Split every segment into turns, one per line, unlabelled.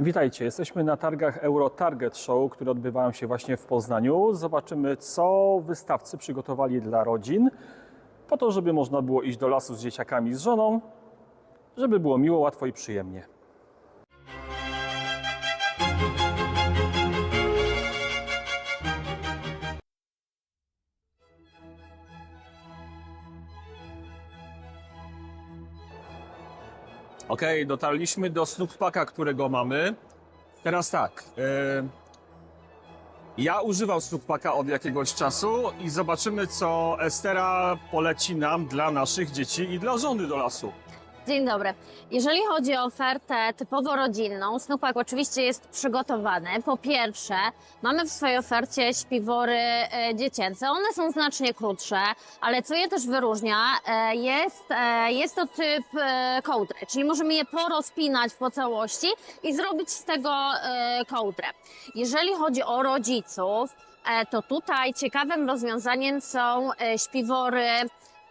Witajcie, jesteśmy na targach Euro Target Show, które odbywają się właśnie w Poznaniu. Zobaczymy, co wystawcy przygotowali dla rodzin, po to, żeby można było iść do lasu z dzieciakami, z żoną, żeby było miło, łatwo i przyjemnie. Okej, dotarliśmy do Snoopaka, którego mamy. Teraz tak. e, ja używam Snoopaka od jakiegoś czasu i zobaczymy, co Estera poleci nam dla naszych dzieci i dla żony do lasu.
Dzień dobry. Jeżeli chodzi o ofertę typowo rodzinną, Snupak oczywiście jest przygotowany. Po pierwsze, mamy w swojej ofercie śpiwory e, dziecięce. One są znacznie krótsze, ale co je też wyróżnia, e, jest, e, jest to typ kołdry, czyli możemy je porozpinać po całości i zrobić z tego kołdrę. Jeżeli chodzi o rodziców, to tutaj ciekawym rozwiązaniem są śpiwory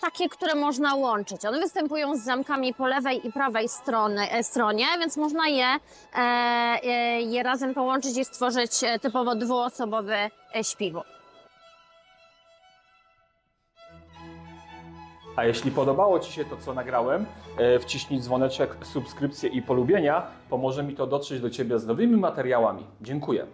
takie, które można łączyć. One występują z zamkami po lewej i prawej strony, e, stronie, więc można je, e, e, je razem połączyć i stworzyć typowo dwuosobowy śpiwór.
A jeśli podobało Ci się to, co nagrałem, wciśnij dzwoneczek, subskrypcję i polubienia. Pomoże mi to dotrzeć do Ciebie z nowymi materiałami. Dziękuję.